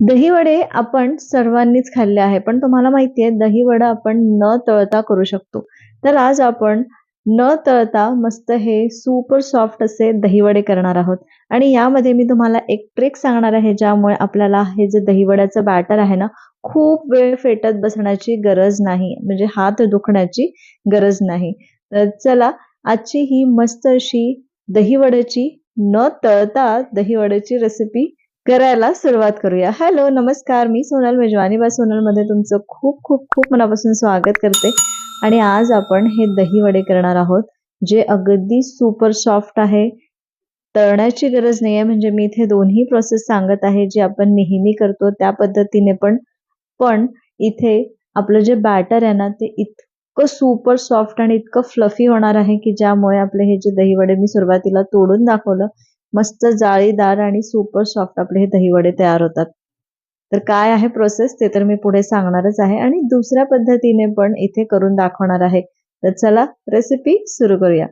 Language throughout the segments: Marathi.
दहीवडे आपण सर्वांनीच खाल्ले आहे पण तुम्हाला माहितीये दही वडा आपण न तळता करू शकतो. तर आज आपण न तळता मस्त हे सुपर सॉफ्ट असे दही वडे करणार आहोत. आणि यामध्ये मी तुम्हाला एक ट्रिक सांगणार आहे ज्यामुळे आपल्याला हे जे दहीवड्याचं बॅटर आहे ना खूप वेळ फेटत बसण्याची गरज नाही म्हणजे हात दुखण्याची गरज नाही. तर चला आजची ही मस्त अशी दहीवड्याची न तळता दहीवड्याची रेसिपी करायला सुरुवात करूया. हॅलो नमस्कार. मी सोनल मेजवानी बा मध्ये तुमचं खूप खूप खूप मनापासून स्वागत करते. आणि आज आपण हे दही वडे करणार आहोत जे अगदी सुपर सॉफ्ट आहे. तळण्याची गरज नाही आहे म्हणजे मी इथे दोन्ही प्रोसेस सांगत आहे जे आपण नेहमी करतो त्या पद्धतीने पण. पण इथे आपलं जे बॅटर आहे ना ते इतकं सुपर सॉफ्ट आणि इतकं फ्लफी होणार आहे की ज्यामुळे आपले हे जे दही वडे मी सुरुवातीला तोडून दाखवलं मस्त जाळीदार आणि सुपर सॉफ्ट आपले हे दहीवडे तयार होतात. तर काय आहे प्रोसेस ते तर मी पुढे सांगणारच आहे. आणि दुसऱ्या पद्धतीने पण इथे करून दाखवणार आहे. तर चला रेसिपी सुरू करूया.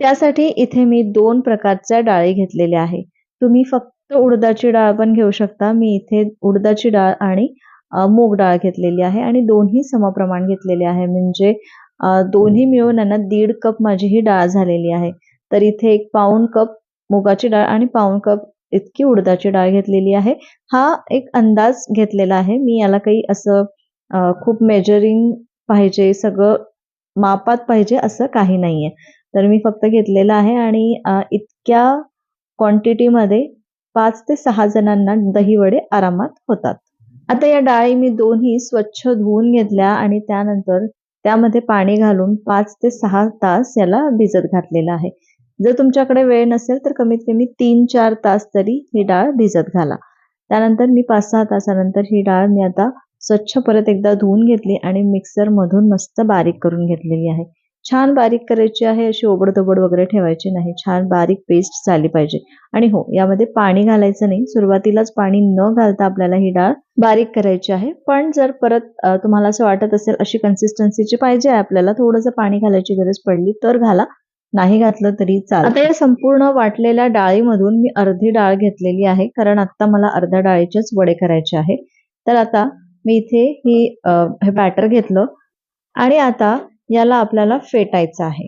त्यासाठी इथे मी दोन प्रकारच्या डाळी घेतलेल्या आहे. तुम्ही फक्त उडदाची डाळ पण घेऊ शकता. मी इथे उडदाची डाळ आणि मूग डाळ घेतलेली आहे आणि दोन्ही समप्रमाण घेतलेले आहे. म्हणजे दोन्ही मिळून यांना दीड कप माझी ही डाळ झालेली आहे. तर इथे एक पाऊन कप मुगाची डाळ आणि पाऊन कप इतकी उडदाची डाळ घेतलेली आहे. हा एक अंदाज घेतलेला आहे. मी याला काही असं खूप मेजरिंग पाहिजे सगळं मापात पाहिजे असं काही नाहीये. तर मी फक्त घेतलेलं आहे आणि इतक्या क्वांटिटीमध्ये पाच ते सहा जणांना दही वडे आरामात होतात. आता या डाळी मी दोन्ही स्वच्छ धुवून घेतल्या आणि त्यानंतर त्यामध्ये पाणी घालून पाच ते सहा तास याला भिजत घातलेलं आहे. जर तुमच्याकडे वेळ नसेल तर कमीत कमी तीन चार तास तरी ही डाळ भिजत घाला. त्यानंतर मी पाच सहा तासानंतर ही डाळ मी आता स्वच्छ परत एकदा धुवून घेतली आणि मिक्सर मधून मस्त बारीक करून घेतलेली आहे. छान बारीक करायची आहे अशी ओबडधोबड वगैरे ठेवायची नाही. छान बारीक पेस्ट झाली पाहिजे. आणि हो यामध्ये पाणी घालायचं नाही. सुरुवातीलाच पाणी न घालता आपल्याला ही डाळ बारीक करायची आहे. पण जर परत तुम्हाला असं वाटत असेल अशी कन्सिस्टन्सीची पाहिजे आपल्याला थोडंसं पाणी घालायची गरज पडली तर घाला. नाही घातलं तरी चालेल. आता या संपूर्ण वाटलेल्या डाळीमधून मी अर्धी डाळ घेतलेली आहे कारण आता मला अर्ध्या डाळीचेच वडे करायचे आहे. तर आता मी इथे ही हे बॅटर घेतलं आणि आता याला आपल्याला फेटायचं आहे.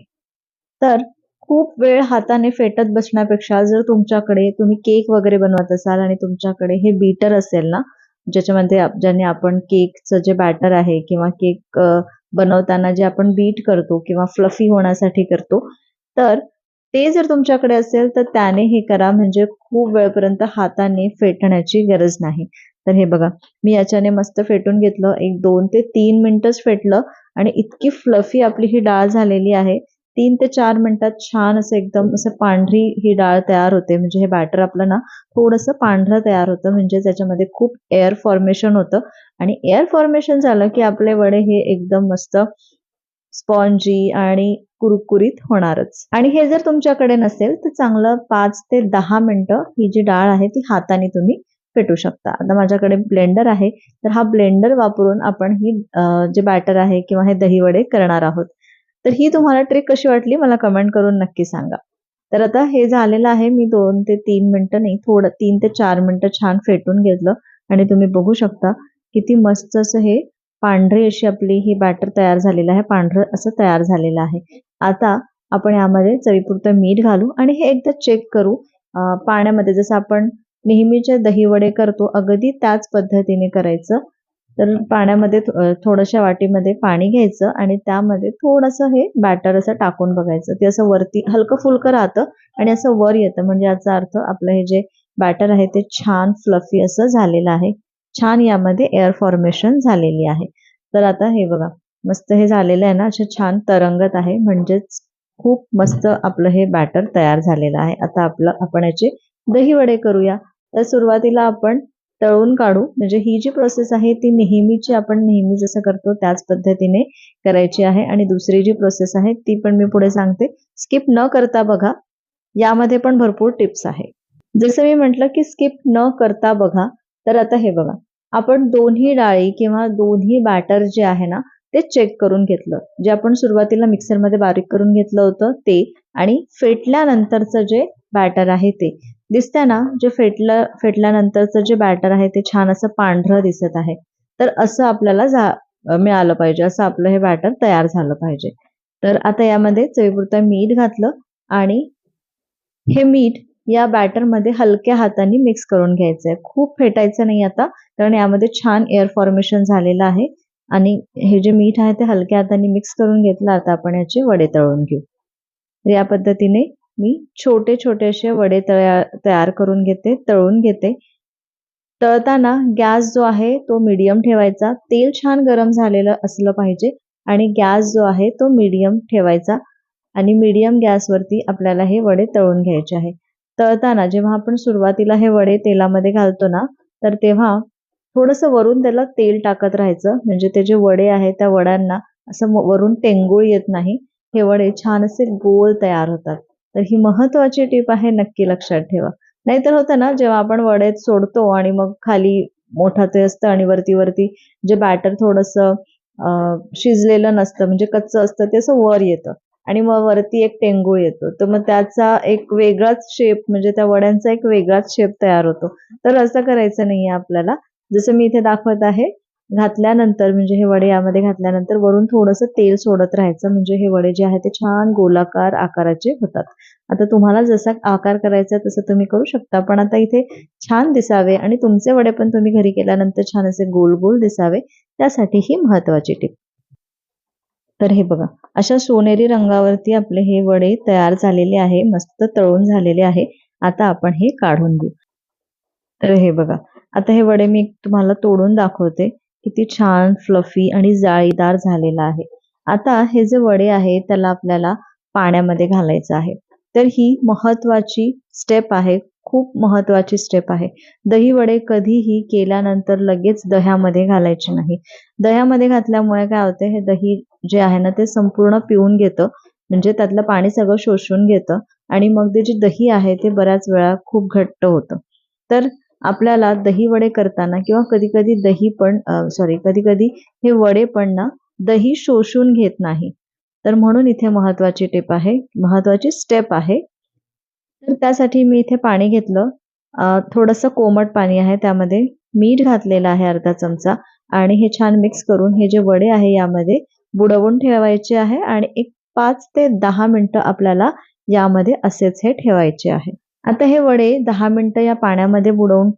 तर खूप वेळ हाताने फेटत बसण्यापेक्षा जर तुमच्याकडे तुम्ही केक वगैरे बनवत असाल आणि तुमच्याकडे हे बीटर असेल ना ज्याच्यामध्ये ज्याने आपण केकचं जे बॅटर आहे किंवा केक बनवताना जे आपण बीट करतो किंवा फ्लफी होण्यासाठी करतो तर ते जर तुमच्याकडे असेल तर त्याने हे करा. म्हणजे खूप वेळपर्यंत हाताने फेटण्याची गरज नाही. तर हे बघा मी याच्याने मस्त फेटून घेतलं. एक दोन ते तीन मिनिटच फेटलं. आणि इतकी फ्लफी आपली ही डाळ झालेली आहे. तीन ते चार मिनिटात छान असं एकदम असं पांढरी ही डाळ तयार होते. म्हणजे हे बॅटर आपलं ना थोडंसं पांढरं तयार होतं. म्हणजे त्याच्यामध्ये खूप एअर फॉर्मेशन होतं. आणि एअर फॉर्मेशन झालं की आपले वडे हे एकदम मस्त स्पॉन्जी आणि कुरकुरीत होणारच. आणि हे जर तुमच्याकडे नसेल तर चांगलं पाच ते दहा मिनटं ही जी डाळ आहे ती हाताने तुम्ही फेटू शकता. आता माझ्याकडे ब्लेंडर आहे तर हा ब्लेंडर वापरून आपण ही जे बॅटर आहे किंवा हे दही वडे करणार आहोत. तर ही तुम्हाला ट्रिक कशी वाटली मला कमेंट करून नक्की सांगा. तर आता हे झालेलं आहे मी दोन ते तीन मिनटं नाही थोडं तीन ते चार मिनटं छान फेटून घेतलं. आणि तुम्ही बघू शकता किती मस्त असं हे पांढरी अशी आपली ही बॅटर तयार झालेलं आहे. पांढरं असं तयार झालेलं आहे. आता आपण यामध्ये चवीपुरतं मीठ घालू आणि हे एकदा चेक करू. पाण्यामध्ये जसं आपण नेहमीचे दहीवडे करतो अगदी त्याच पद्धतीने करायचं. तर पाण्यामध्ये थोड्याशा वाटीमध्ये पाणी घ्यायचं आणि त्यामध्ये थोडंसं हे बॅटर असं टाकून बघायचं. ते असं वरती हलकं फुलकं राहतं आणि असं वर येतं. म्हणजे याचा अर्थ आपलं हे जे बॅटर आहे ते छान फ्लफी असं झालेलं आहे. छान यामध्ये एअर फॉर्मेशन झालेली आहे. तर आता हे बघा मस्त हे झालेलं आहे ना असे छान तरंगत आहे. म्हणजेच खूप मस्त आपलं हे बॅटर तयार झालेलं आहे. आता आपलं आपण याचे दही वडे करूया. तर सुरुवातीला आपण तळून काढू. म्हणजे ही जी प्रोसेस आहे ती नेहमीची आपण नेहमी जसं करतो त्याच पद्धतीने करायची आहे. आणि दुसरी जी प्रोसेस आहे ती पण मी पुढे सांगते. स्किप न करता बघा यामध्ये पण भरपूर टिप्स आहे. जसं मी म्हटलं की स्किप न करता बघा तर आता हे बघा. आपण दोन्ही डाळी किंवा दोन्ही बॅटर जे आहे ना ते चेक करून घेतलं. जे आपण सुरुवातीला मिक्सरमध्ये बारीक करून घेतलं होतं ते आणि फेटल्यानंतरचं जे बॅटर आहे ते. दिसतंय ना जे फेटलं फेटल्यानंतरचं जे बॅटर आहे ते छान असं पांढरं दिसत आहे. तर असं आपल्याला झा मिळालं पाहिजे. असं आपलं हे बॅटर तयार झालं पाहिजे. तर आता यामध्ये चवीपुरतं मीठ घातलं आणि हे मीठ या बॅटरमध्ये हलक्या हाताने मिक्स करून घ्यायचं आहे खूप फेटायचं नाही आता कारण यामध्ये छान एअर फॉर्मेशन झालेलं आहे. आणि हे जे मीठ आहे ते हलक्या हाताने मिक्स करून घेतलं आता आपण याचे वडे तळून घेऊ. तर या पद्धतीने मी छोटे छोटे असे वडे तयार तयार करून घेते तळून घेते. तळताना गॅस जो आहे तो मीडियम ठेवायचा. तेल छान गरम झालेलं असलं पाहिजे आणि गॅस जो आहे तो मीडियम ठेवायचा. आणि मीडियम गॅसवरती आपल्याला हे वडे तळून घ्यायचे आहे. तळताना जेव्हा आपण सुरुवातीला हे वडे तेलामध्ये घालतो ना तर तेव्हा थोडंसं वरून त्याला तेल टाकत राहायचं. म्हणजे ते जे वडे आहेत त्या वड्यांना असं वरून टेंगूळ येत नाही. हे वडे छान असे गोल तयार होतात. तर ही महत्वाची टीप आहे नक्की लक्षात ठेवा. नाहीतर होतं ना जेव्हा आपण वडे सोडतो आणि मग खाली मोठा ते असतं आणि वरती वरती जे बॅटर थोडंसं शिजलेलं नसतं म्हणजे कच्चं असतं ते असं वर येतं. आणि मग वरती एक टेंगू येतो. तर मग त्याचा एक वेगळाच शेप म्हणजे त्या वड्यांचा एक वेगळाच शेप तयार होतो. तर असं करायचं नाहीये आपल्याला. जसं मी इथे दाखवत आहे घातल्यानंतर म्हणजे हे वडे यामध्ये घातल्यानंतर वरून थोडंसं तेल सोडत राहायचं. म्हणजे हे वडे जे आहे ते छान गोलाकार आकाराचे होतात. आता तुम्हाला जसा आकार करायचा तसं तुम्ही करू शकता. पण आता इथे छान दिसावे आणि तुमचे वडे पण तुम्ही घरी केल्यानंतर छान असे गोल गोल दिसावे. त्यासाठी ही महत्वाची टिप तर हे बघा अशा सोनेरी रंगावरती आपले हे वडे तयार झालेले आहे मस्त तळून झालेले आहे. आता आपण हे काढून घेऊ. तर हे बघा आता हे वडे मी तुम्हाला तोडून दाखवते. किती छान फ्लफी आणि जाळीदार झालेला आहे. आता हे जे वडे आहे त्याला आपल्याला पाण्यामध्ये घालायचं आहे. तर ही महत्वाची स्टेप आहे. खूप महत्वाची स्टेप आहे. दही वडे कधीही केल्यानंतर लगेच दह्यामध्ये घालायचे नाही. दह्यामध्ये घातल्यामुळे काय होते हे दही जे आहे ना ते संपूर्ण पिऊन घेतं. म्हणजे त्यातलं पाणी सगळं शोषून घेतं आणि मग ते जे दही आहे ते बऱ्याच वेळा खूप घट्ट होतं. तर आपल्याला दही वडे करताना किंवा कधी कधी दही पण सॉरी कधी कधी हे वडे पण ना दही शोषून घेत नाही. तर म्हणून इथे महत्वाची टिप आहे महत्वाची स्टेप आहे तर त्यासाठी मी इथे पाणी घेतलं. थोडंसं कोमट पाणी आहे त्यामध्ये. मीठ घातलेलं आहे अर्धा चमचा आणि हे छान मिक्स करून हे जे वडे आहे यामध्ये बुडवून ठेवायचे आहे आणि एक पाच ते दहा मिनटं आपल्याला यामध्ये असेच हे ठेवायचे आहे. आता हे वडे दहा मिनिटं या पाण्यामध्ये बुडवून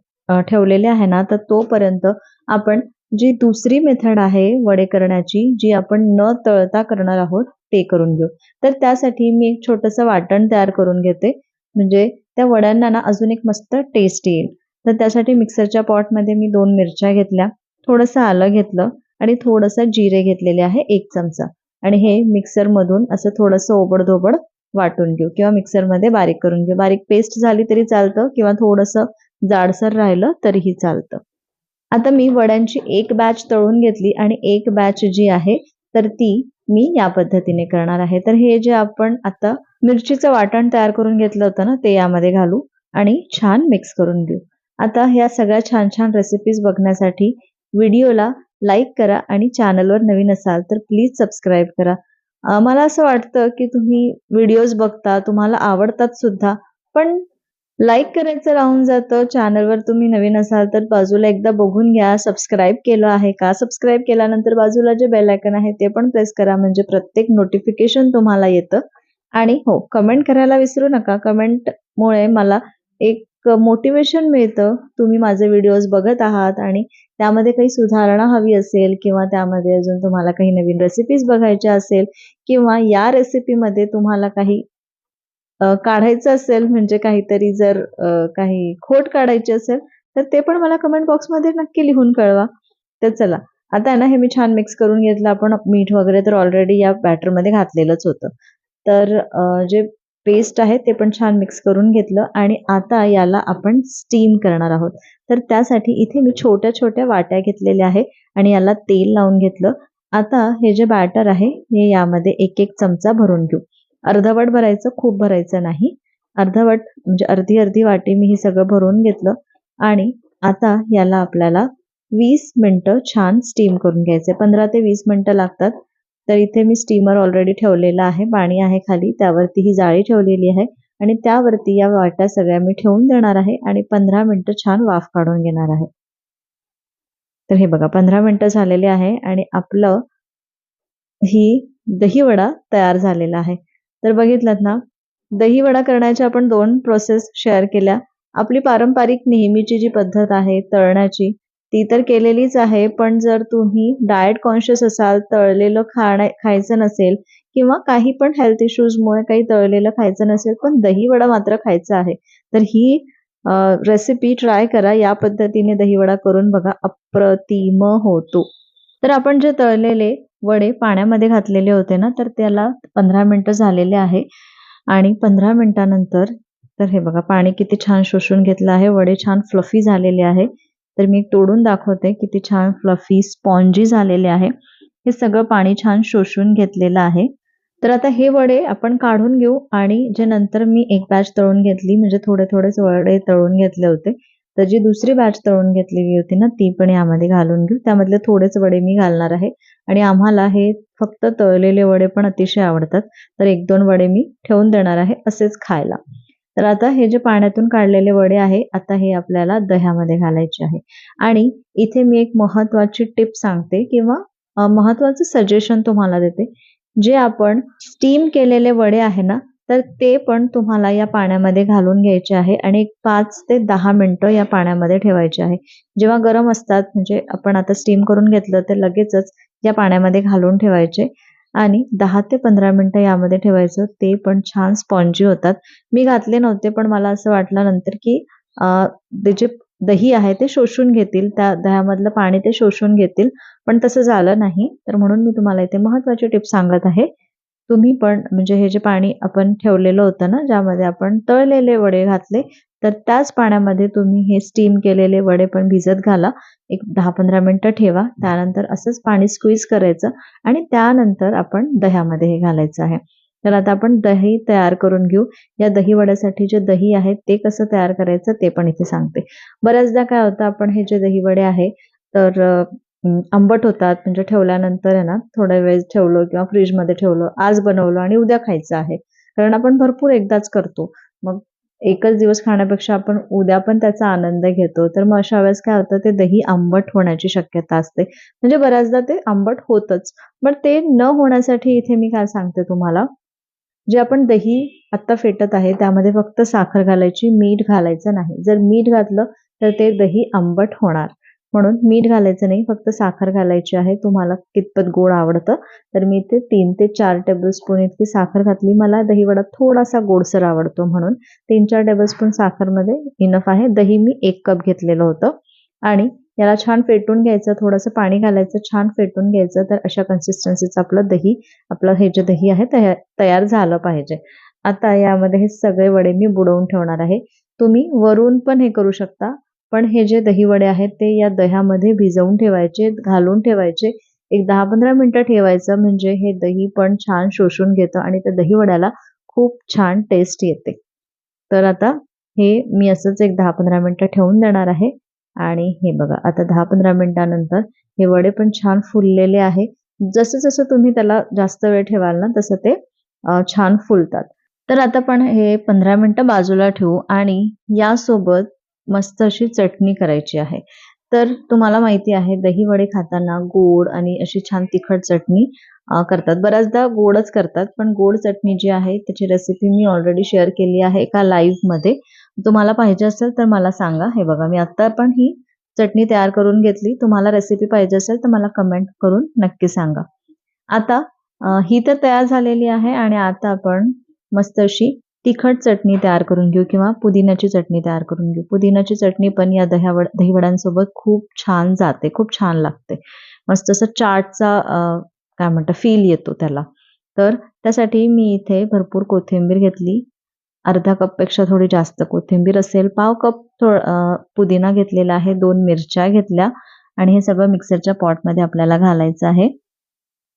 ठेवलेले आहे ना तर तोपर्यंत आपण जी दुसरी मेथड आहे वडे करण्याची जी आपण न तळता करणार आहोत ते करून घेऊ. तर त्यासाठी मी एक छोटंसं वाटण तयार करून घेते. म्हणजे त्या वड्यांना ना अजून एक मस्त टेस्ट येईल. तर त्यासाठी मिक्सरच्या पॉटमध्ये मी दोन मिरच्या घेतल्या थोडंसं आलं घेतलं आणि थोडंसं जिरे घेतलेले आहे एक चमचा. आणि हे मिक्सरमधून असं थोडंसं ओबडधोबड वाटून घेऊ किंवा मिक्सरमध्ये बारीक करून घेऊ. बारीक पेस्ट झाली तरी चालतं किंवा थोडंसं जाडसर राहिलं तरीही चालतं. आता मी वड्यांची एक बॅच तळून घेतली आणि एक बॅच जी आहे तर ती मी या पद्धतीने करणार आहे. तर हे जे आपण आता मिरचीचं वाटण तयार करून घेतलं होतं ना ते यामध्ये घालू आणि छान मिक्स करून घेऊ. आता ह्या सगळ्या छान छान रेसिपीज बघण्यासाठी व्हिडिओला लाईक करा आणि चॅनलवर नवीन असाल तर प्लीज सबस्क्राईब करा. मला असं वाटतं की तुम्ही व्हिडिओज बघता तुम्हाला आवडतात सुद्धा पण लाईक करायचं राहून जातं. चॅनलवर तुम्ही नवीन असाल तर बाजूला एकदा बघून घ्या. सबस्क्राईब केलं आहे का? सबस्क्राईब केल्यानंतर बाजूला जे बेल आयकन आहे ते पण प्रेस करा. म्हणजे प्रत्येक नोटिफिकेशन तुम्हाला येतं. आणि हो कमेंट करायला विसरू नका. कमेंटमुळे मला एक मोटिवेशन मिळतं. तुम्ही माझे व्हिडिओज बघत आहात आणि त्यामध्ये काही सुधारणा हवी असेल किंवा त्यामध्ये अजून तुम्हाला काही नवीन रेसिपीज बघायच्या असेल किंवा या रेसिपीमध्ये तुम्हाला काही काढायचं असेल म्हणजे काहीतरी जर काही खोट काढायची असेल तर ते पण मला कमेंट बॉक्समध्ये नक्की लिहून कळवा. तर चला आता ना हे मी छान मिक्स करून घेतलं. आपण मीठ वगैरे तर ऑलरेडी या बॅटरमध्ये घातलेलंच होतं. तर जे पेस्ट आहे ते पण छान मिक्स करून घेतलं आणि आता याला आपण स्टीम करणार आहोत. तर त्यासाठी इथे मी छोट्या छोट्या वाट्या घेतलेल्या आहे आणि याला तेल लावून घेतलं. आता हे जे बॅटर आहे हे यामध्ये एक एक चमचा भरून घेऊ. अर्धवट भरायचं खूप भरायचं नाही. अर्धवट म्हणजे अर्धी अर्धी वाटी मी हे सगळं भरून घेतलं आणि आता याला आपल्याला वीस मिनटं छान स्टीम करून घ्यायचे पंधरा ते वीस मिनटं लागतात. तर इथे मी स्टीमर ऑलरेडी ठेवलेला आहे पाणी आहे खाली त्यावरती ही जाळी ठेवलेली आहे आणि त्यावरती या वाट्या सगळ्या मी ठेवून देणार आहे आणि पंधरा मिनटं छान वाफ काढून घेणार आहे. तर हे बघा पंधरा मिनटं झालेले आहे आणि आपलं ही दही वडा तयार झालेला आहे. तर बघितलं ना दही वडा करण्याच्या आपण दोन प्रोसेस शेअर केल्या. आपली पारंपरिक नेहमीची जी पद्धत आहे तळण्याची ती तर केलेलीच आहे पण जर तुम्ही डाएट कॉन्शियस असाल तळलेलं खाणं खायचं नसेल किंवा काही पण हेल्थ इश्यूजमुळे काही तळलेलं खायचं नसेल पण दही वडा मात्र खायचा आहे तर ही रेसिपी ट्राय करा. या पद्धतीने दहीवडा करून बघा अप्रतिम होतो. तर आपण जे तळलेले वडे पाण्यामध्ये घातलेले होते ना तर त्याला पंधरा मिनटं झालेले आहे. आणि पंधरा मिनिटानंतर तर हे बघा पाणी किती छान शोषून घेतलं आहे. वडे छान फ्लफी झालेले आहे. तर मी तोडून दाखवते किती छान फ्लफी स्पॉन्जी झालेले आहे. हे सगळं पाणी छान शोषून घेतलेलं आहे. तर आता हे वडे आपण काढून घेऊ आणि जे नंतर मी एक बॅच तळून घेतली म्हणजे थोडे थोडेच वडे तळून घेतले होते. तर जी दुसरी बॅच तळून घेतलेली होती ना ती पण यामध्ये घालून घेऊ. त्यामधले थोडेच वडे मी घालणार आहे. आणि आम्हाला हे फक्त तळलेले वडे पण अतिशय आवडतात. तर एक दोन वडे मी ठेवून देणार आहे असेच खायला. तर आता हे जे पाण्यातून काढलेले वडे आहे आता हे आपल्याला दह्यामध्ये घालायचे आहे. आणि इथे मी एक महत्वाची टिप सांगते किंवा महत्वाचं सजेशन तुम्हाला देते. जे आपण स्टीम केलेले वडे आहे ना तर ते पण तुम्हाला या पाण्यामध्ये घालून घ्यायचे आहे आणि एक पाच ते दहा मिनटं या पाण्यामध्ये ठेवायचे आहे. जेव्हा गरम असतात म्हणजे आपण आता स्टीम करून घेतलं तर लगेचच या पाण्यामध्ये घालून ठेवायचे. आणि दहा ते पंधरा मिनटं यामध्ये ठेवायचं. ते पण छान स्पॉन्जी होतात. मी घातले नव्हते पण मला असं वाटलं नंतर की ते जे दही आहे ते शोषून घेतील. त्या दह्यामधलं पाणी ते शोषून घेतील. पण तसं झालं नाही. तर म्हणून मी तुम्हाला इथे महत्वाची टिप सांगत आहे. तुम्ही पण म्हणजे हे जे पाणी आपण ठेवलेलं होतं ना ज्यामध्ये आपण तळलेले वडे घातले तर त्याच पाण्यामध्ये तुम्ही हे स्टीम केलेले वडे पण भिजत घाला. एक दहा पंधरा मिनटं ठेवा. त्यानंतर असंच पाणी स्क्वीज करायचं आणि त्यानंतर आपण दह्यामध्ये हे घालायचं आहे. तर आता आपण दही तयार करून घेऊ. या दही वड्यासाठी जे दही आहे ते कसं तयार करायचं ते पण इथे सांगते. बऱ्याचदा काय होतं आपण हे जे दही वडे आहे तर आंबट होतात. म्हणजे ठेवल्यानंतर आहे ना थोड्या वेळ ठेवलं किंवा फ्रीजमध्ये ठेवलं आज बनवलं आणि उद्या खायचं आहे. कारण आपण भरपूर एकदाच करतो. मग एकच दिवस खाण्यापेक्षा आपण उद्या पण त्याचा आनंद घेतो. तर मग अशा वेळेस काय होतं ते दही आंबट होण्याची शक्यता असते. म्हणजे बऱ्याचदा ते आंबट होतच. पण ते न होण्यासाठी इथे मी काय सांगते तुम्हाला? जे आपण दही आत्ता फेटत आहे त्यामध्ये फक्त साखर घालायची मीठ घालायचं नाही. जर मीठ घातलं तर ते दही आंबट होणार. म्हणून मीठ घालायचं नाही फक्त साखर घालायची आहे. तुम्हाला कितपत गोड आवडतं तर मी ते तीन ते चार टेबलस्पून इतकी साखर घातली. मला दहीवडा थोडासा गोडसर आवडतो म्हणून तीन चार टेबलस्पून साखरमध्ये इनफ आहे. दही मी एक कप घेतलेलं होतं. आणि याला छान फेटून घ्यायचं थोडंसं पाणी घालायचं छान फेटून घ्यायचं तर अशा कन्सिस्टन्सीचं आपलं दही आपलं हे जे दही आहे तयार झालं पाहिजे. आता यामध्ये हे सगळे वडे मी बुडवून ठेवणार आहे. तुम्ही वरून पण हे करू शकता. पण हे जे दहीवडे आहेत ते या दह्यामध्ये भिजवून ठेवायचे घालून ठेवायचे. एक दहा पंधरा मिनटं ठेवायचं म्हणजे हे दही पण छान शोषून घेतं आणि त्या दहीवड्याला खूप छान टेस्ट येते. तर आता हे मी असंच एक दहा पंधरा मिनटं ठेवून देणार आहे. आणि हे बघा आता दहा पंधरा मिनिटानंतर हे वडे पण छान फुललेले आहे. जसं जसं तुम्ही त्याला जास्त वेळ ठेवाल ना तसं ते छान फुलतात. तर आता पण हे पंधरा मिनटं बाजूला ठेवू आणि यासोबत मस्त अशी चटणी करायची आहे. तर तुम्हाला माहिती आहे दही वडे खाताना गोड आणि अशी छान तिखट चटणी करतात. बऱ्याचदा गोडच करतात पण गोड चटणी जी आहे त्याची रेसिपी मी ऑलरेडी शेअर केली आहे एका लाईव्हमध्ये तुम्हाला पाहिजे असेल तर मला सांगा. हे बघा मी आत्ता पण ही चटणी तयार करून घेतली. तुम्हाला रेसिपी पाहिजे असेल तर मला कमेंट करून नक्की सांगा. आता ही तर तयार झालेली आहे आणि आता आपण मस्त अशी तिखट चटणी तयार करून घेऊ किंवा पुदिन्याची चटणी तयार करून घेऊ. पुदिन्याची चटणी पण या दह्यावड दहीवड्यांसोबत खूप छान जाते खूप छान लागते. मस्त असं चाटचा काय म्हणतात फील येतो त्याला. तर त्यासाठी मी इथे भरपूर कोथिंबीर घेतली. अर्धा कपपेक्षा थोडी जास्त कोथिंबीर असेल पाव कप पुदिना घेतलेला आहे दोन मिरच्या घेतल्या आणि हे सगळं मिक्सरच्या पॉटमध्ये आपल्याला घालायचं आहे.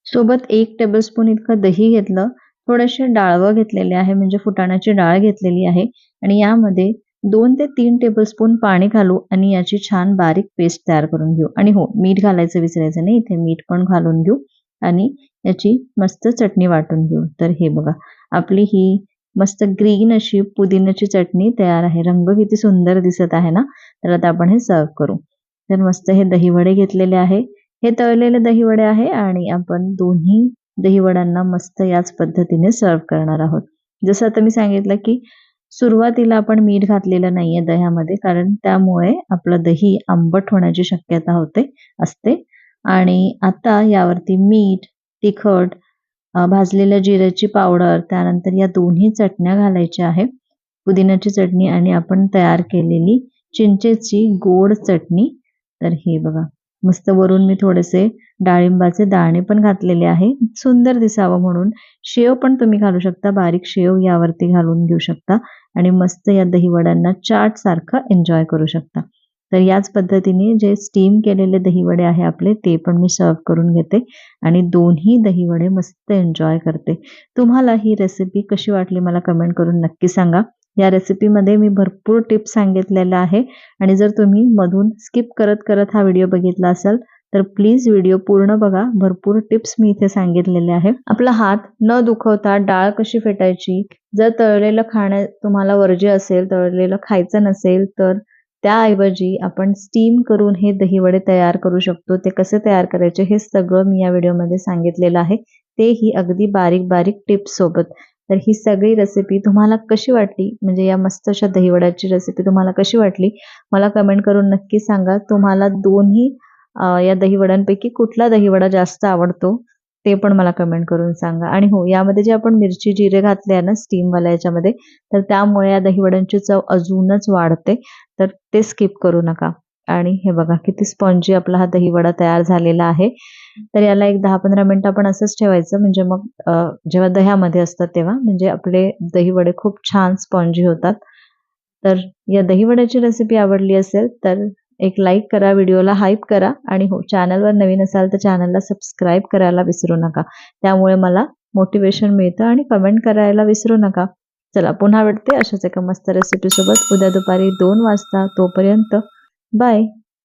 सोबत एक टेबलस्पून इतकं दही घेतलं. थोडेसे डाळवं घेतलेले आहे म्हणजे फुटाण्याची डाळ घेतलेली आहे. आणि यामध्ये दोन ते तीन टेबलस्पून पाणी घालू आणि याची छान बारीक पेस्ट तयार करून घेऊ. आणि हो मीठ घालायचं विसरायचं नाही इथे मीठ पण घालून घेऊ आणि याची मस्त चटणी वाटून घेऊ. तर हे बघा आपली ही मस्त ग्रीन अशी पुदिन्याची चटणी तयार आहे. रंग किती सुंदर दिसत आहे ना? तर आता आपण हे सर्व करू. तर मस्त हे दहीवडे घेतलेले आहे. हे तळलेले दहीवडे आहे आणि आपण दोन्ही दहीवड्यांना मस्त याच पद्धतीने सर्व करणार आहोत. जसं आता मी सांगितलं की सुरुवातीला आपण मीठ घातलेलं नाहीये दह्यामध्ये कारण त्यामुळे आपलं दही आंबट होण्याची शक्यता होते असते. आणि आता यावरती मीठ तिखट भाजलेल्या जिऱ्याची पावडर त्यानंतर या दोन्ही चटण्या घालायच्या आहे पुदिन्याची चटणी आणि आपण तयार केलेली चिंचेची गोड चटणी. तर हे बघा. मस्त वरून मी थोडेसे डाळिंबाचे दाणे पण घातलेले आहे. सुंदर दिसावं म्हणून. शेव पण तुम्ही घालू शकता. बारीक शेव यावरती घालून घेऊ शकता. आणि मस्त या दहीवड्यांना चाट सारखं एन्जॉय करू शकता. तर याच पद्धतीने जे स्टीम केलेले दहीवडे आहे आपले ते पण मी सर्व करून घेते. आणि दोन्ही दहीवडे मस्त एन्जॉय करते. तुम्हाला ही रेसिपी कशी वाटली मला कमेंट करून नक्की सांगा. या रेसिपीमध्ये मी भरपूर टिप्स सांगितलेल्या आहे आणि जर तुम्ही मधून स्किप करत करत हा व्हिडिओ बघितला असाल तर प्लीज व्हिडिओ पूर्ण बघा. भरपूर टिप्स मी इथे सांगितलेले आहे आपला हात न दुखवता डाळ कशी फेटायची? जर तळलेलं खाणं तुम्हाला वर्ज्य असेल तळलेलं खायचं नसेल तर त्याऐवजी आपण स्टीम करून हे दहीवडे तयार करू शकतो. ते कसे तयार करायचे हे सगळं मी या व्हिडिओमध्ये सांगितलेलं आहे. तेही अगदी बारीक बारीक टिप्स सोबत. तर ही सगळी रेसिपी तुम्हाला कशी वाटली? म्हणजे या मस्त अशा दहीवड्याची रेसिपी तुम्हाला कशी वाटली? मला कमेंट करून नक्की सांगा. तुम्हाला दोन्ही या दहीवड्यांपैकी कुठला दहीवडा जास्त आवडतो ते पण मला कमेंट करून सांगा. आणि हो यामध्ये जे आपण मिरची जिरे घातले आहे ना स्टीमवाल्या याच्यामध्ये तर त्यामुळे या दहीवड्यांची चव अजूनच वाढते. तर ते स्किप करू नका. आणि हे बघा किती स्पॉन्जी आपला हा दहीवडा तयार झालेला आहे. तर याला एक दहा पंधरा मिनिटं आपण असंच ठेवायचं. म्हणजे मग जेव्हा दह्यामध्ये असतात तेव्हा म्हणजे आपले दहीवडे खूप छान स्पॉन्जी होतात. तर या दहीवड्याची रेसिपी आवडली असेल तर एक लाईक करा व्हिडिओला हाईप करा आणि हो चॅनलवर नवीन असाल तर चॅनलला सबस्क्राईब करायला विसरू नका. त्यामुळे मला मोटिवेशन मिळतं आणि कमेंट करायला विसरू नका. चला पुन्हा भेटते अशाच एका मस्त रेसिपीसोबत उद्या दुपारी दोन वाजता तोपर्यंत Bye.